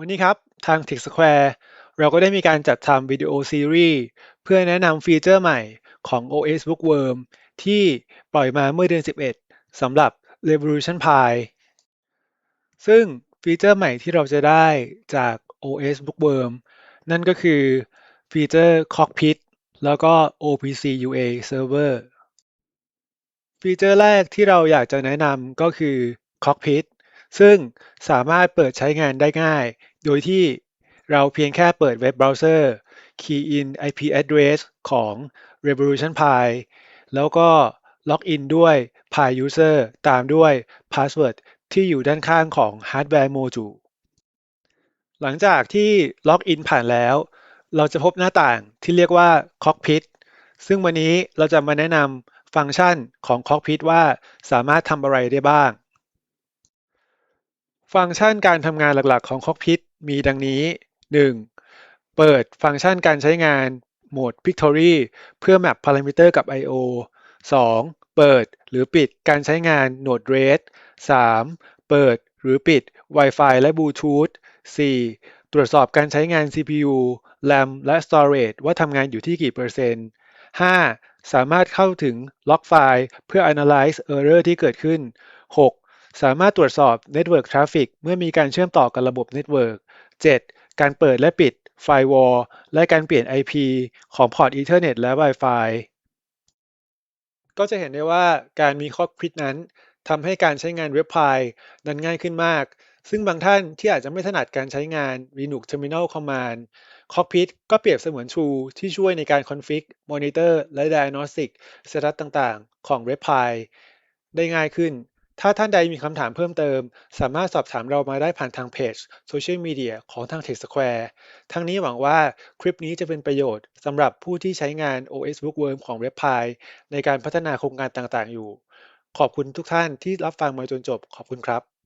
วันนี้ครับ ทาง Tech Square เราก็ได้มีการจัดทำวิดีโอซีรีส์เพื่อแนะนำฟีเจอร์ใหม่ของ OS Bookworm ที่ปล่อยมาเมื่อเดือน 11สำหรับ Revolution Pi ซึ่งฟีเจอร์ใหม่ที่เราจะได้จาก OS Bookworm นั่นก็คือฟีเจอร์ Cockpit แล้วก็ OPC UA Server ฟีเจอร์แรกที่เราอยากจะแนะนำก็คือ Cockpit ซึ่งสามารถเปิดใช้งานได้ง่าย โดยที่เราเพียงแค่เปิดเว็บเบราว์เซอร์ key in IP address ของ Revolution Pi แล้วก็ล็อกอินด้วย Pi User ตามด้วย Password ที่อยู่ด้านข้างของ Hardware Module หลังจากที่ล็อกอินผ่านแล้ว เราจะพบหน้าต่างที่เรียกว่า Cockpit ซึ่งวันนี้เราจะมาแนะนำฟังก์ชันของ Cockpit ว่าสามารถทำอะไรได้บ้าง ฟังก์ชันการทำงานหลักๆ ของ Cockpit มีดังนี้ 1. เปิดฟังก์ชันการใช้งานโหมด Pictory เพื่อแมปพารามิเตอร์กับ I/O 2. เปิดหรือปิดการใช้งานโหนด RAID 3. เปิดหรือปิด Wi-Fi และ Bluetooth 4. ตรวจสอบการใช้งาน CPU RAM และ Storage ว่าทำงานอยู่ที่กี่เปอร์เซ็นต์ 5. สามารถเข้าถึงล็อกไฟล์เพื่อ Analyze Error ที่เกิดขึ้น 6. สามารถตรวจสอบ Network Traffic เมื่อมีการเชื่อมต่อกับระบบ Network 7. การเปิดและปิด Firewall และการเปลี่ยน IP ของพอร์ต Ethernet และ Wi-Fi ก็จะเห็นได้ว่าการมี Cockpit นั้นทำให้การใช้งานเว็บไพล์นั้นง่ายขึ้นมาก ซึ่งบางท่านที่อาจจะไม่ถนัดการใช้งาน Linux Terminal Command Cockpit ก็เปรียบเสมือน tool ที่ช่วยในการ config monitor และ diagnostic setup ต่าง ๆ ของเว็บไพล์ได้ง่ายขึ้น ถ้าท่านใดมีคำถามเพิ่มเติม สามารถสอบถามเรามาได้ผ่านทางเพจโซเชียลมีเดียของทาง Tech Square ทั้งนี้หวังว่าคลิปนี้จะเป็นประโยชน์สำหรับผู้ที่ใช้งาน OS Bookworm ของเว็บไพล์ในการพัฒนาโครงการต่างๆ อยู่ ขอบคุณทุกท่านที่รับฟังมาจนจบ ขอบคุณครับ